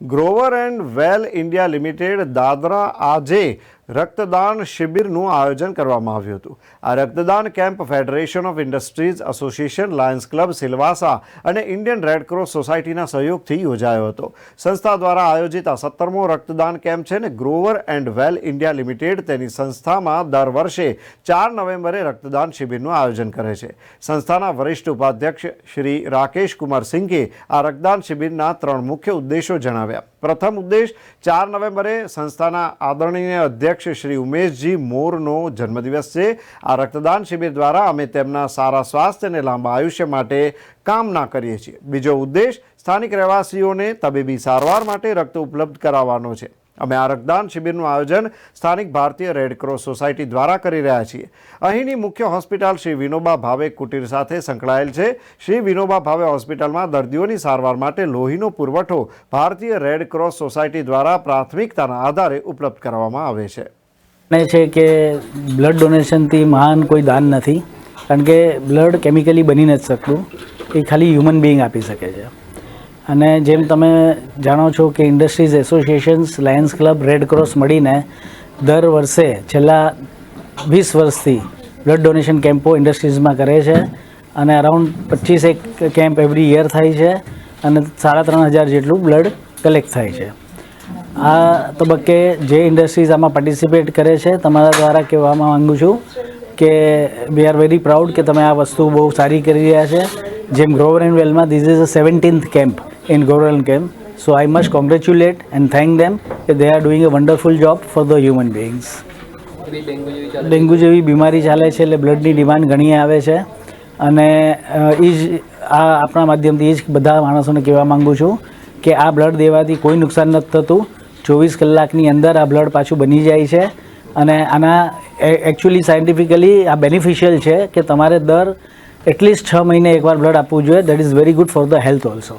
Grover and Well India Limited Dadra આજે રક્તદાન શિબિરનું આયોજન કરવામાં આવ્યું હતું. આ રક્તદાન camp Federation of Industries Association, Lions Club, Silvassa અને ઇન્ડિયન રેડક્રોસ સોસાયટીના સહયોગથી યોજાયો હતો. સંસ્થા દ્વારા આયોજિત આ સત્તરમો રક્તદાન કેમ્પ છે ને Grover and Well India Limited તેની સંસ્થામાં દર વર્ષે ચાર નવેમ્બરે રક્તદાન શિબિરનું આયોજન કરે છે. સંસ્થાના વરિષ્ઠ ઉપાધ્યક્ષ શ્રી રાકેશ કુમાર સિંઘે આ રક્તદાન શિબિરના ત્રણ મુખ્ય ઉદ્દેશો જણાવ્યા. પ્રથમ ઉદ્દેશ, ચાર નવેમ્બરે સંસ્થાના આદરણીય અધ્યક્ષ શ્રી ઉમેશજી મોરનો જન્મદિવસ છે. આ રક્તદાન શિબિર દ્વારા અમે તેમના સારા સ્વાસ્થ્ય અને લાંબા આયુષ્ય માટે કામના કરીએ છીએ. બીજો ઉદ્દેશ, સ્થાનિક રહેવાસીઓને તબીબી સારવાર માટે રક્ત ઉપલબ્ધ કરાવવાનો છે. અમે આ રક્તદાન શિબિરનું આયોજન સ્થાનિક ભારતીય રેડક્રોસ સોસાયટી દ્વારા કરી રહ્યા છીએ. અહીંની મુખ્ય હોસ્પિટલ શ્રી વિનોબા ભાવે કુટીર સાથે સંકળાયેલ છે. શ્રી વિનોબા ભાવે હોસ્પિટલમાં દર્દીઓની સારવાર માટે લોહીનો પુરવઠો ભારતીય રેડક્રોસ સોસાયટી દ્વારા પ્રાથમિકતાના આધારે ઉપલબ્ધ કરવામાં આવે છે. ને છે કે બ્લડ ડોનેશનથી મહાન કોઈ દાન નથી. કારણ કે બ્લડ કેમિકલી બની નથી શકતું. એ ખાલી હ્યુમન બિઈંગ આપી શકે છે. અને જેમ તમે જાણો છો કે Industries Associations Lions Club Red Cross મળીને દર વર્ષે છેલ્લા વીસ વર્ષથી બ્લડ ડોનેશન કેમ્પો ઇન્ડસ્ટ્રીઝમાં કરે છે અને અરાઉન્ડ પચીસ એક કેમ્પ એવરી યર થાય છે અને સાડા ત્રણ હજાર જેટલું બ્લડ કલેક્ટ થાય છે. આ તબક્કે જે ઇન્ડસ્ટ્રીઝ આમાં પાર્ટિસિપેટ કરે છે, તમારા દ્વારા કહેવામાં માગું છું કે વી આર વેરી પ્રાઉડ કે તમે આ વસ્તુ બહુ સારી કરી રહ્યા છે. જેમ Grover and વેલમાં this is a seventeenth camp in Grover and So so I congratulate and and thank that they they are a wonderful job for the human beings dengue જેવી બીમારી ચાલે છે એટલે બ્લડની ડિમાન્ડ ઘણી આવે છે. અને એ જ આ આપણા માધ્યમથી એ જ બધા માણસોને કહેવા માગું છું કે આ બ્લડ દેવાથી કોઈ નુકસાન નથી થતું. ચોવીસ કલાકની અંદર આ બ્લડ પાછું બની જાય છે. અને આના એકચ્યુઅલી સાયન્ટિફિકલી આ બેનિફિશિયલ છે કે તમારે દર એટલીસ્ટ છ મહિને એકવાર બ્લડ આપવું જોઈએ. That is very good for the health also